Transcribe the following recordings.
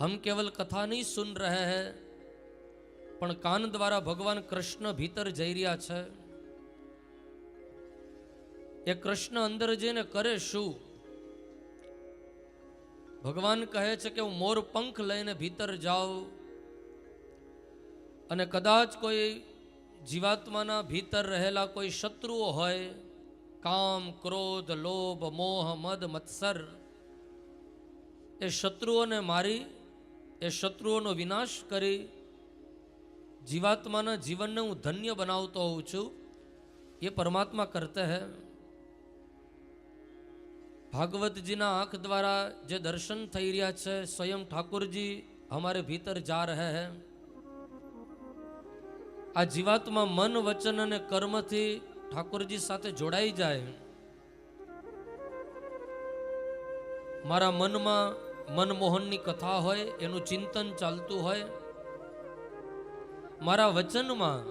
हम केवल कथा नहीं सुन रहे हैं પણ કાન દ્વારા ભગવાન કૃષ્ણ ભીતર જઈ રહ્યા છે એ કૃષ્ણ અંદર જઈને કરે શું ભગવાન કહે છે કે હું મોર પંખ લઈને ભીતર જાઉં અને કદાચ કોઈ જીવાત્માના ભીતર રહેલા કોઈ શત્રુઓ હોય કામ ક્રોધ લોભ મોહ મદ મત્સર એ શત્રુઓને મારી એ શત્રુઓનો વિનાશ કરી જીવાત્માના જીવનને હું ધન્ય બનાવતો હોઉં છું. એ પરમાત્મા કરતે હે. ભાગવતજીના આંખ દ્વારા જે દર્શન થઈ રહ્યા છે, સ્વયં ઠાકુરજી અમારે ભીતર જા રહે હે. આ જીવાત્મા મન, વચન અને કર્મથી ઠાકોરજી સાથે જોડાઈ જાય. મારા મનમાં મનમોહનની કથા હોય, એનું ચિંતન ચાલતું હોય. મારા વચનમાં,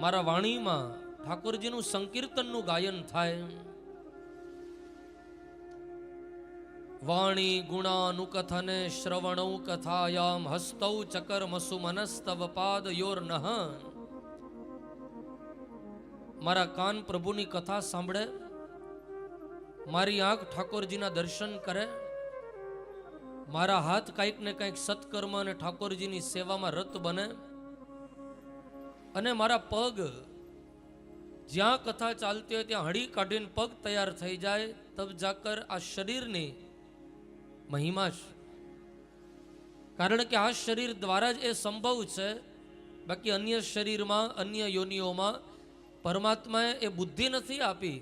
મારા વાણીમાં ઠાકોરજીનું સંકીર્તનનું ગાયન થાય. વાણી ગુણાનુકથને શ્રવણૌ કથાયામ હસ્તૌ ચકર્મસુ મનસ્તવ પાદ યોર નહ. મારા કાન પ્રભુની કથા સાંભળે, મારી આંખ ઠાકોરજીના દર્શન કરે મારા હાથ કંઈક ને કંઈક સત્કર્મ અને ઠાકોરજીની સેવામાં રત બને અને મારા પગ જ્યાં કથા ચાલતી હોય ત્યાં હળી કાઢીને પગ તૈયાર થઈ જાય, તબ જાકર આ શરીરની મહિમા છે. કારણ કે આ શરીર દ્વારા જ એ સંભવ છે. બાકી અન્ય શરીરમાં, અન્ય યોનિઓમાં પરમાત્માએ એ બુદ્ધિ નથી આપી.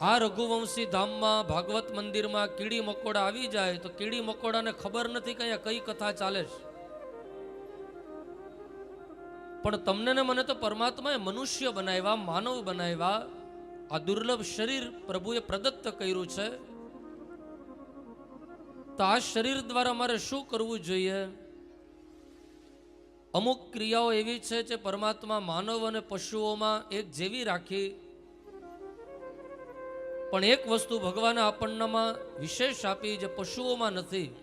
આ રઘુવંશી ધામમાં ભાગવત મંદિરમાં કીડી મકોડા આવી જાય તો કીડી મકોડાને ખબર નથી કે અહીંયા કઈ કથા ચાલે છે. પણ તમને ને મને તો પરમાત્માએ મનુષ્ય બનાવ્યા, માનવ બનાવ્યા, આ દુર્લભ શરીર પ્રભુએ પ્રદત્ત કર્યું છે. તો આ શરીર દ્વારા મારે શું કરવું જોઈએ? અમુક ક્રિયાઓ એવી છે જે પરમાત્મા માનવ અને પશુઓમાં એક જેવી રાખી પણ એક વસ્તુ ભગવાને આપણનામાં વિશેષ આપી જે પશુઓમાં નથી.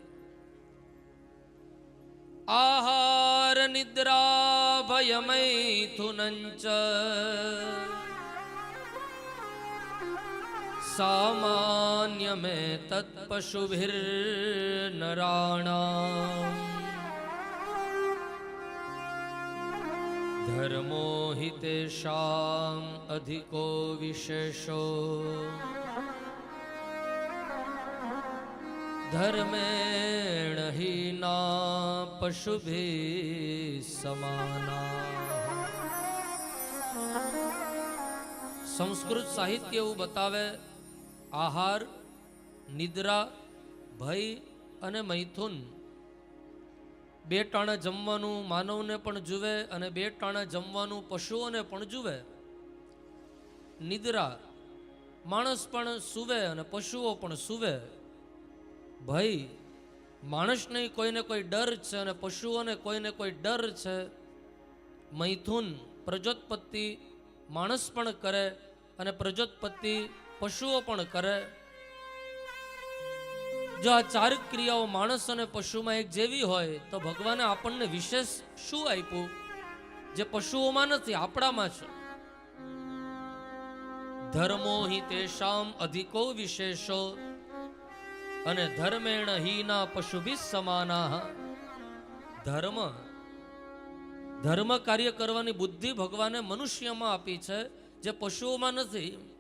આહાર નિદ્રા ભયમૈથુનંચ. સામાન્ય મે તત્પશુભિર્નરાણામ. હિ તેષામ અધિકો વિશેષો ધર્મેણ હીના પશુભી સમાના સંસ્કૃત સાહિત્ય એવું બતાવે આહાર નિદ્રા ભય અને મૈથુન બે ટાણા જમવાનું માનવને પણ જુએ અને બે ટાણા જમવાનું પશુઓને પણ જુએ. નિદ્રા, માણસ પણ સૂવે અને પશુઓ પણ સૂવે. ભય, માણસને કોઈને કોઈ ડર છે અને પશુઓને કોઈને કોઈ ડર છે. મૈથુન, પ્રજોત્પત્તિ, માણસ પણ કરે અને પ્રજોત્પત્તિ પશુઓ પણ કરે. જો આ ચાર ક્રિયાઓ માણસ અને પશુમાં એક જેવી હોય, તો ભગવાને આપણને વિશેષ શું આપ્યું? જે પશુઓમાં નથી, આપણામાં છે. ધર્મો હિ તેષામ અધિકો વિશેષો, અને ધર્મેણ હીના પશુભી સમાના ધર્મ ધર્મ કાર્ય કરવાની બુદ્ધિ ભગવાને મનુષ્યમાં આપી છે, જે પશુઓમાં નથી.